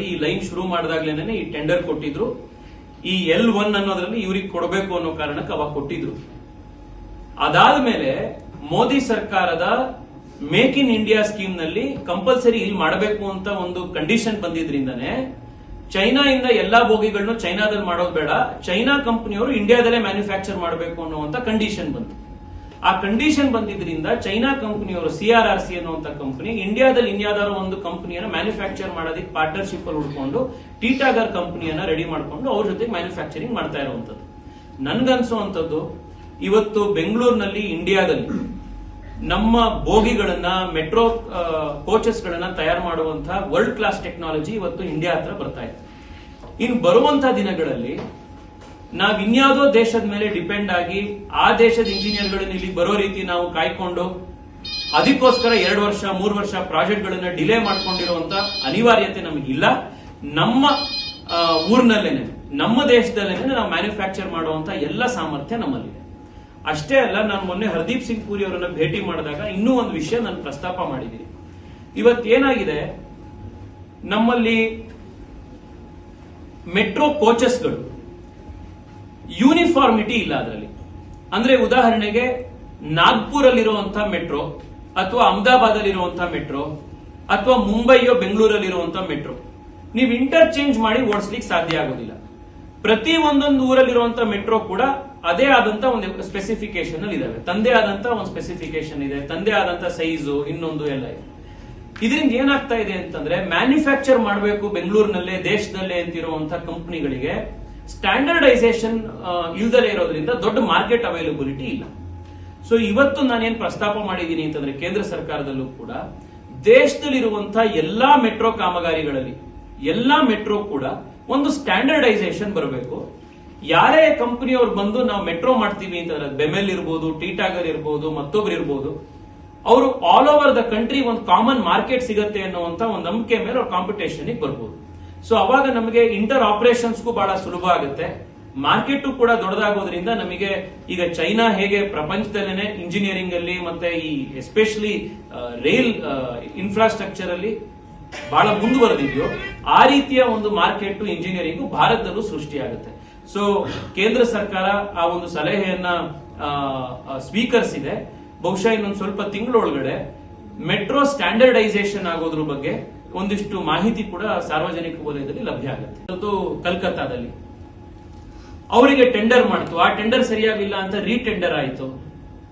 ಈ ಲೈನ್ ಶುರು ಮಾಡಿದಾಗ್ಲೇನೆ ಈ ಟೆಂಡರ್ ಕೊಟ್ಟಿದ್ರು. ಈ ಎಲ್ ಒನ್ ಅನ್ನೋದ್ರಲ್ಲಿ ಇವ್ರಿಗೆ ಕೊಡಬೇಕು ಅನ್ನೋ ಕಾರಣಕ್ಕೆ ಅವಾಗ ಕೊಟ್ಟಿದ್ರು. ಅದಾದ ಮೇಲೆ ಮೋದಿ ಸರ್ಕಾರದ ಮೇಕ್ ಇನ್ ಇಂಡಿಯಾ ಸ್ಕೀಮ್ನಲ್ಲಿ ಕಂಪಲ್ಸರಿ ಇಲ್ಲಿ ಮಾಡಬೇಕು ಅಂತ ಒಂದು ಕಂಡೀಷನ್ ಬಂದಿದ್ರಿಂದಾನೆ ಚೈನಾ ಇಂದ ಎಲ್ಲಾ ಬೋಗಿಗಳನ್ನು ಚೈನಾದಲ್ಲಿ ಮಾಡೋದು ಬೇಡ. ಚೈನಾ ಕಂಪನಿಯವರು ಇಂಡಿಯಾದಲ್ಲೇ ಮ್ಯಾನುಫ್ಯಾಕ್ಚರ್ ಮಾಡಬೇಕು ಅನ್ನುವಂತ ಕಂಡೀಷನ್ ಬಂತು. ಆ ಕಂಡೀಷನ್ ಬಂದಿದ್ರಿಂದ ಚೈನಾ ಕಂಪನಿಯವರು ಸಿ ಆರ್ ಆರ್ ಸಿ ಅನ್ನುವಂತ ಕಂಪನಿ ಇಂಡಿಯಾದಲ್ಲಿ ಇನ್ಯಾವುದಾದ್ರು ಒಂದು ಕಂಪನಿಯನ್ನು ಮ್ಯಾನುಫ್ಯಾಕ್ಚರ್ ಮಾಡೋದಕ್ಕೆ ಪಾರ್ಟ್ನರ್ಶಿಪ್ ಅಲ್ಲಿ ಹುಡ್ಕೊಂಡು ಟೀಟಾಗರ್ ಕಂಪನಿಯನ್ನ ರೆಡಿ ಮಾಡ್ಕೊಂಡು ಅವ್ರ ಜೊತೆಗೆ ಮ್ಯಾನುಫ್ಯಾಕ್ಚರಿಂಗ್ ಮಾಡ್ತಾ ಇರುವಂತದ್ದು ನನ್ಗನ್ಸುವಂಥದ್ದು ಇವತ್ತು ಬೆಂಗಳೂರಿನಲ್ಲಿ ಇಂಡಿಯಾದಲ್ಲಿ ನಮ್ಮ ಬೋಗಿಗಳನ್ನ ಮೆಟ್ರೋ ಕೋಚಸ್ ಗಳನ್ನ ತಯಾರು ಮಾಡುವಂತಹ ವರ್ಲ್ಡ್ ಕ್ಲಾಸ್ ಟೆಕ್ನಾಲಜಿ ಇವತ್ತು ಇಂಡಿಯಾ ಹತ್ರ ಬರ್ತಾ ಇದೆ ಇನ್ನು ಬರುವಂತಹ ದಿನಗಳಲ್ಲಿ ನಾವ್ ಇನ್ಯಾವುದೋ ದೇಶದ ಮೇಲೆ ಡಿಪೆಂಡ್ ಆಗಿ ಆ ದೇಶದ ಇಂಜಿನಿಯರ್ಗಳನ್ನ ಇಲ್ಲಿ ಬರೋ ರೀತಿ ನಾವು ಕಾಯ್ಕೊಂಡು ಅದಕ್ಕೋಸ್ಕರ ಎರಡು ವರ್ಷ, ಮೂರು ವರ್ಷ ಪ್ರಾಜೆಕ್ಟ್ ಗಳನ್ನ ಡಿಲೇ ಮಾಡ್ಕೊಂಡಿರುವಂತ ಅನಿವಾರ್ಯತೆ ನಮಗಿಲ್ಲ. ನಮ್ಮ ಊರ್ನಲ್ಲೇನೆ, ನಮ್ಮ ದೇಶದಲ್ಲೇನೆ ನಾವು ಮ್ಯಾನುಫ್ಯಾಕ್ಚರ್ ಮಾಡುವಂತ ಎಲ್ಲ ಸಾಮರ್ಥ್ಯ ನಮ್ಮಲ್ಲಿದೆ. ಅಷ್ಟೇ ಅಲ್ಲ, ನಾನು ಮೊನ್ನೆ ಹರ್ದೀಪ್ ಸಿಂಗ್ ಪುರಿ ಅವರನ್ನ ಭೇಟಿ ಮಾಡಿದಾಗ ಇನ್ನೂ ಒಂದು ವಿಷಯ ನಾನು ಪ್ರಸ್ತಾಪ ಮಾಡಿದ್ದೀನಿ. ಇವತ್ತೇನಾಗಿದೆ ನಮ್ಮಲ್ಲಿ ಮೆಟ್ರೋ ಕೋಚಸ್ಗಳು ಯೂನಿಫಾರ್ಮಿಟಿ ಇಲ್ಲ ಅದರಲ್ಲಿ. ಅಂದ್ರೆ ಉದಾಹರಣೆಗೆ ನಾಗ್ಪುರ್ ಅಲ್ಲಿರುವಂತಹ ಮೆಟ್ರೋ ಅಥವಾ ಅಹಮದಾಬಾದ್ ಅಲ್ಲಿರುವಂತಹ ಮೆಟ್ರೋ ಅಥವಾ ಮುಂಬೈಯೋ ಬೆಂಗಳೂರಲ್ಲಿರುವಂತಹ ಮೆಟ್ರೋ. ನೀವು ಇಂಟರ್ಚೇಂಜ್ ಮಾಡಿ ಓಡಿಸ್ಲಿಕ್ಕೆ ಸಾಧ್ಯ ಆಗೋದಿಲ್ಲ. ಪ್ರತಿ ಒಂದೊಂದು ಊರಲ್ಲಿರುವಂತಹ ಮೆಟ್ರೋ ಕೂಡ ಅದೇ ಆದಂತ ಒಂದು ಸ್ಪೆಸಿಫಿಕೇಶನ್ ಅಲ್ಲಿ ಇದಾವೆ. ತಂದೆ ಆದಂತ ಒಂದು ಸ್ಪೆಸಿಫಿಕೇಶನ್ ಇದೆ, ತಂದೆ ಆದಂತ ಸೈಜು ಇನ್ನೊಂದು ಎಲ್ಲ ಇದೆ. ಇದರಿಂದ ಏನಾಗ್ತಾ ಇದೆ ಅಂತಂದ್ರೆ ಮ್ಯಾನುಫ್ಯಾಕ್ಚರ್ ಮಾಡಬೇಕು ಬೆಂಗಳೂರಿನಲ್ಲೇ, ದೇಶದಲ್ಲೇ ಅಂತಿರುವಂತಹ ಕಂಪನಿಗಳಿಗೆ ಸ್ಟ್ಯಾಂಡರ್ಡೈಸೇಷನ್ ಇಲ್ದಲೇ ಇರೋದ್ರಿಂದ ದೊಡ್ಡ ಮಾರ್ಕೆಟ್ ಅವೈಲಬಿಲಿಟಿ ಇಲ್ಲ. ಸೊ ಇವತ್ತು ನಾನೇನು ಪ್ರಸ್ತಾಪ ಮಾಡಿದ್ದೀನಿ ಅಂತಂದ್ರೆ ಕೇಂದ್ರ ಸರ್ಕಾರದಲ್ಲೂ ಕೂಡ ದೇಶದಲ್ಲಿರುವಂತಹ ಎಲ್ಲಾ ಮೆಟ್ರೋ ಕಾಮಗಾರಿಗಳಲ್ಲಿ, ಎಲ್ಲಾ ಮೆಟ್ರೋ ಕೂಡ ಒಂದು ಸ್ಟ್ಯಾಂಡರ್ಡೈಸೇಷನ್ ಬರಬೇಕು. ಯಾರೇ ಕಂಪನಿಯವ್ರು ಬಂದು ನಾವು ಮೆಟ್ರೋ ಮಾಡ್ತೀವಿ ಅಂತಂದ್ರೆ ಬೆಮೆಲ್ ಇರ್ಬೋದು ಟೀಟಾಗರ್ ಇರ್ಬೋದು, ಮತ್ತೊಬ್ರು ಇರ್ಬೋದು, ಅವರು ಆಲ್ ಓವರ್ ದ ಕಂಟ್ರಿ ಒಂದು ಕಾಮನ್ ಮಾರ್ಕೆಟ್ ಸಿಗತ್ತೆ ಅನ್ನುವಂತ ಒಂದು ನಂಬಿಕೆ ಮೇಲೆ ಅವ್ರ ಕಾಂಪಿಟೇಷನ್ ಬರ್ಬೋದು. ಸೊ ಅವಾಗ ನಮಗೆ ಇಂಟರ್ ಆಪರೇಷನ್ಸ್ಗೂ ಬಹಳ ಸುಲಭ ಆಗುತ್ತೆ. ಮಾರ್ಕೆಟ್ ಕೂಡ ದೊಡ್ಡದಾಗೋದ್ರಿಂದ ನಮಗೆ ಈಗ ಚೈನಾ ಹೇಗೆ ಪ್ರಪಂಚದಲ್ಲೇನೆ ಇಂಜಿನಿಯರಿಂಗ್ ಅಲ್ಲಿ ಮತ್ತೆ ಈ ಎಸ್ಪೆಷಲಿ ರೈಲ್ ಇನ್ಫ್ರಾಸ್ಟ್ರಕ್ಚರ್ ಅಲ್ಲಿ ಬಹಳ ಮುಂದುವರೆದಿದೆಯೋ, ಆ ರೀತಿಯ ಒಂದು ಮಾರ್ಕೆಟ್ ಇಂಜಿನಿಯರಿಂಗ್ ಭಾರತದಲ್ಲೂ ಸೃಷ್ಟಿಯಾಗುತ್ತೆ ಸೊ ಕೇಂದ್ರ ಸರ್ಕಾರ ಆ ಒಂದು ಸಲಹೆಯನ್ನ ಸ್ವೀಕರಿಸಿದೆ. ಬಹುಶಃ ಇನ್ನೊಂದು ಸ್ವಲ್ಪ ತಿಂಗಳೊಳಗಡೆ ಮೆಟ್ರೋ ಸ್ಟ್ಯಾಂಡರ್ಡೈಸೇಷನ್ ಆಗೋದ್ರ ಬಗ್ಗೆ ಒಂದಿಷ್ಟು ಮಾಹಿತಿ ಕೂಡ ಸಾರ್ವಜನಿಕ ವಲಯದಲ್ಲಿ ಲಭ್ಯ ಆಗುತ್ತೆ. ಅದು ಕಲ್ಕತ್ತಾದಲ್ಲಿ. ಅವರಿಗೆ ಟೆಂಡರ್ ಮಾಡ್ತು. ಆ ಟೆಂಡರ್ ಸರಿಯಾಗಿಲ್ಲ ಅಂತ ರೀಟೆಂಡರ್ ಆಯಿತು.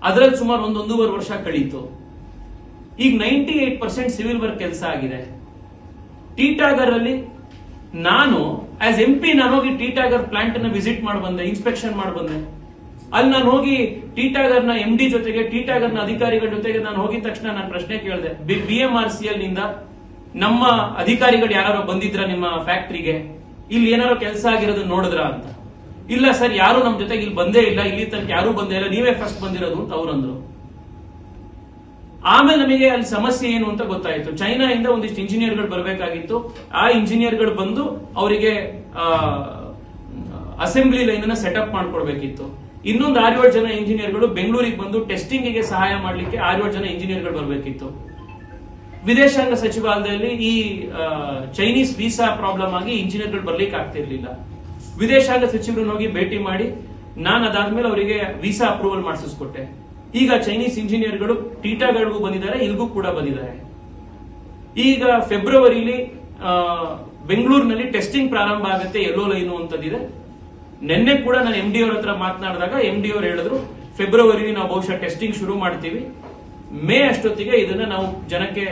ಅದರಲ್ಲಿ ಸುಮಾರು ಒಂದು ಒಂದೂವರೆ ವರ್ಷ ಕಳೀತು. ಈಗ ninety eight percent civil work ಕೆಲಸ ಆಗಿದೆ. ಟೀಟಾಗರ್ ಅಲ್ಲಿ ನಾನು ಆಸ್ ಎಂ ಪಿ ನಾನು ಹೋಗಿ ಟೀಟಾಗರ್ ಪ್ಲಾಂಟ್ನ ವಿಸಿಟ್ ಮಾಡಿ ಬಂದೆ ಇನ್ಸ್ಪೆಕ್ಷನ್ ಮಾಡಿ ಬಂದೆ. ಅಲ್ಲಿ ನಾನು ಹೋಗಿ ಟೀಟಾಗರ್ನ ಎಂ ಡಿ ಜೊತೆಗೆ ಟೀಟಾಗರ್ನ ಅಧಿಕಾರಿಗಳ ಜೊತೆಗೆ ನಾನು ಹೋಗಿದ ತಕ್ಷಣ ನಾನು ಪ್ರಶ್ನೆ ಕೇಳಿದೆ. ಬಿ ಎಂ ಆರ್ ಸಿ ಎಲ್ನಿಂದ ನಮ್ಮ ಅಧಿಕಾರಿಗಳು ಯಾರು ಬಂದಿದ್ರ ನಿಮ್ಮ ಫ್ಯಾಕ್ಟ್ರಿಗೆ, ಇಲ್ಲಿ ಏನಾರೋ ಕೆಲಸ ಆಗಿರೋದು ನೋಡಿದ್ರ ಅಂತ. ಇಲ್ಲ ಸರ್, ಯಾರು ನಮ್ಮ ಜೊತೆಗೆ ಇಲ್ಲಿ ಬಂದೇ ಇಲ್ಲ, ಇಲ್ಲಿ ತನಕ ಯಾರು ಬಂದೇ ಇಲ್ಲ, ನೀವೇ ಫಸ್ಟ್ ಬಂದಿರೋದು ಅಂತ ಅವ್ರಂದ್ರು ಆಮೇಲೆ ನಮಗೆ ಅಲ್ಲಿ ಸಮಸ್ಯೆ ಏನು ಅಂತ ಗೊತ್ತಾಯ್ತು. ಇಂದ ಒಂದಿಷ್ಟು ಇಂಜಿನಿಯರ್ಗಳು ಬರಬೇಕಾಗಿತ್ತು. ಆ ಇಂಜಿನಿಯರ್ಗಳು ಬಂದು ಅವರಿಗೆ ಅಸೆಂಬ್ಲಿ ಲೈನ್ ಅನ್ನ ಸೆಟಪ್ ಮಾಡ್ಕೊಡ್ಬೇಕಿತ್ತು. ಇನ್ನೊಂದು ಆರೇಳು ಜನ ಇಂಜಿನಿಯರ್ಗಳು ಬೆಂಗಳೂರಿಗೆ ಬಂದು ಟೆಸ್ಟಿಂಗ್ಗೆ ಸಹಾಯ ಮಾಡಲಿಕ್ಕೆ ಆರೇಳು ಜನ ಇಂಜಿನಿಯರ್ಗಳು ಬರಬೇಕಿತ್ತು. ವಿದೇಶಾಂಗ ಸಚಿವಾಲಯದಲ್ಲಿ ಈ ಚೈನೀಸ್ ವೀಸಾ ಪ್ರಾಬ್ಲಮ್ ಆಗಿ ಇಂಜಿನಿಯರ್ಗಳು ಬರ್ಲಿಕ್ಕೆ ಆಗ್ತಿರ್ಲಿಲ್ಲ. ವಿದೇಶಾಂಗ ಸಚಿವರನ್ನ ಹೋಗಿ ಭೇಟಿ ಮಾಡಿ ನಾನು ಅದಾದ್ಮೇಲೆ ಅವರಿಗೆ ವೀಸಾ ಅಪ್ರೂವಲ್ ಮಾಡಿಸ್ಕೊಟ್ಟೆ ಈಗ ಚೈನೀಸ್ ಇಂಜಿನಿಯರ್ಗಳು ಟೀಟಾಗಳಿಗೂ ಬಂದಿದ್ದಾರೆ, ಇಲ್ಗೂ ಕೂಡ ಬಂದಿದ್ದಾರೆ. ಈಗ ಫೆಬ್ರವರಿಲಿ ಬೆಂಗಳೂರಿನಲ್ಲಿ ಟೆಸ್ಟಿಂಗ್ ಪ್ರಾರಂಭ ಆಗುತ್ತೆ ಎಲ್ಲೋ ಲೈನು ಅಂತದಿದೆ. ನಿನ್ನೆ ಕೂಡ ನಾನು ಎಂ ಡಿ ಅವ್ರ ಹತ್ರ ಮಾತನಾಡಿದಾಗ ಎಂ ಡಿ ಅವ್ರು ಹೇಳಿದ್ರು ಫೆಬ್ರವರಿಲಿ ನಾವು ಬಹುಶಃ ಟೆಸ್ಟಿಂಗ್ ಶುರು ಮಾಡ್ತೀವಿ. ಮೇ ಅಷ್ಟೊತ್ತಿಗೆ ಇದನ್ನ ನಾವು ಜನಕ್ಕೆ